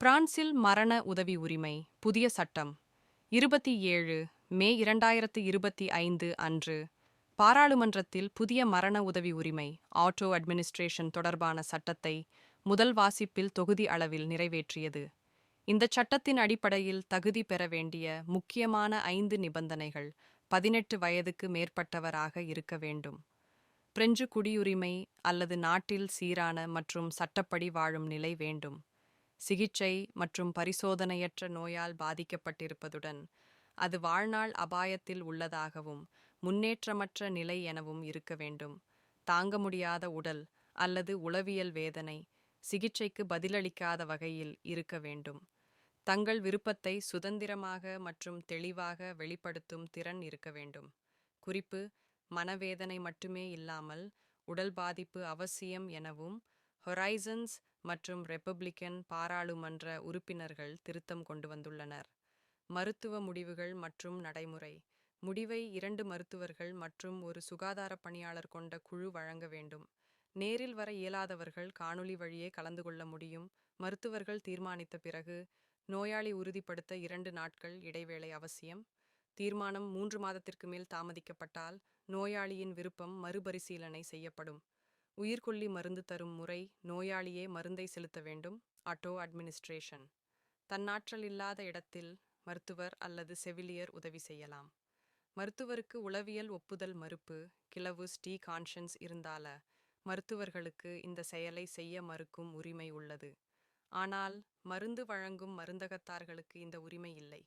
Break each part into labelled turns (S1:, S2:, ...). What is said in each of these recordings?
S1: பிரான்சில் மரண உதவி உரிமை புதிய சட்டம். இருபத்தி ஏழு மே இரண்டாயிரத்து இருபத்தி ஐந்து அன்று பாராளுமன்றத்தில் புதிய மரண உதவி உரிமை ஆட்டோ அட்மினிஸ்ட்ரேஷன் தொடர்பான சட்டத்தை முதல் வாசிப்பில் தொகுதி அளவில் நிறைவேற்றியது. இந்த சட்டத்தின் அடிப்படையில் தகுதி பெற வேண்டிய முக்கியமான ஐந்து நிபந்தனைகள் பதினெட்டு வயதுக்கு மேற்பட்டவராக இருக்க வேண்டும். பிரெஞ்சு குடியுரிமை அல்லது நாட்டில் சீரான மற்றும் சட்டப்படி வாழும் நிலை வேண்டும். சிகிச்சை மற்றும் பரிசோதனையற்ற நோயால் பாதிக்கப்பட்டிருப்பதுடன் அது வாழ்நாள் அபாயத்தில் உள்ளதாகவும் முன்னேற்றமற்ற நிலை எனவும் இருக்க வேண்டும். தாங்க முடியாத உடல் அல்லது உளவியல் வேதனை சிகிச்சைக்கு பதிலளிக்காத வகையில் இருக்க வேண்டும். தங்கள் விருப்பத்தை சுதந்திரமாக மற்றும் தெளிவாக வெளிப்படுத்தும் திறன் இருக்க வேண்டும். குறிப்பு மனவேதனை மட்டுமே இல்லாமல் உடல் பாதிப்பு அவசியம் எனவும் ஹொரைசன்ஸ் மற்றும் ரெப்பப்ளிக்கன் பாராளுமன்ற உறுப்பினர்கள் திருத்தம் கொண்டு வந்துள்ளனர். மருத்துவ முடிவுகள் மற்றும் நடைமுறை. முடிவை இரண்டு மருத்துவர்கள் மற்றும் ஒரு சுகாதார பணியாளர் கொண்ட குழு வழங்க வேண்டும். நேரில் வர இயலாதவர்கள் காணொளி வழியே கலந்து கொள்ள முடியும். மருத்துவர்கள் தீர்மானித்த பிறகு நோயாளி உறுதிப்படுத்த இரண்டு நாட்கள் இடைவேளை அவசியம். தீர்மானம் மூன்று மாதத்திற்கு மேல் தாமதிக்கப்பட்டால் நோயாளியின் விருப்பம் மறுபரிசீலனை செய்யப்படும். உயிர்கொல்லி மருந்து தரும் முறை நோயாளியே மருந்தை செலுத்த வேண்டும் அட்டோ அட்மினிஸ்ட்ரேஷன். தன்னாற்றல் இல்லாத இடத்தில் மருத்துவர் அல்லது செவிலியர் உதவி செய்யலாம். மருத்துவருக்கு உளவியல் ஒப்புதல் மறுப்பு கிளவு ஸ்டீ கான்ஷன்ஸ் இருந்தால மருத்துவர்களுக்கு இந்த செயலை செய்ய மறுக்கும் உரிமை உள்ளது. ஆனால் மருந்து வழங்கும் மருந்தகத்தார்களுக்கு இந்த உரிமை இல்லை.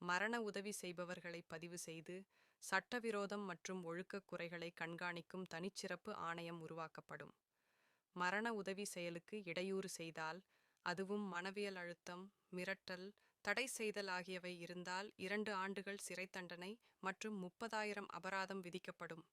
S1: மரண உதவி செய்பவர்களை பதிவு செய்து சட்டவிரோதம் மற்றும் ஒழுக்கக் குறைகளை கண்காணிக்கும் தனிச்சிறப்பு ஆணையம் உருவாக்கப்படும். மரண உதவி செயலுக்கு இடையூறு செய்தால் அதுவும் மனவியல் அழுத்தம் மிரட்டல் தடை செய்தல் ஆகியவை இருந்தால் இரண்டு ஆண்டுகள் சிறை தண்டனை மற்றும் முப்பதாயிரம் அபராதம் விதிக்கப்படும்.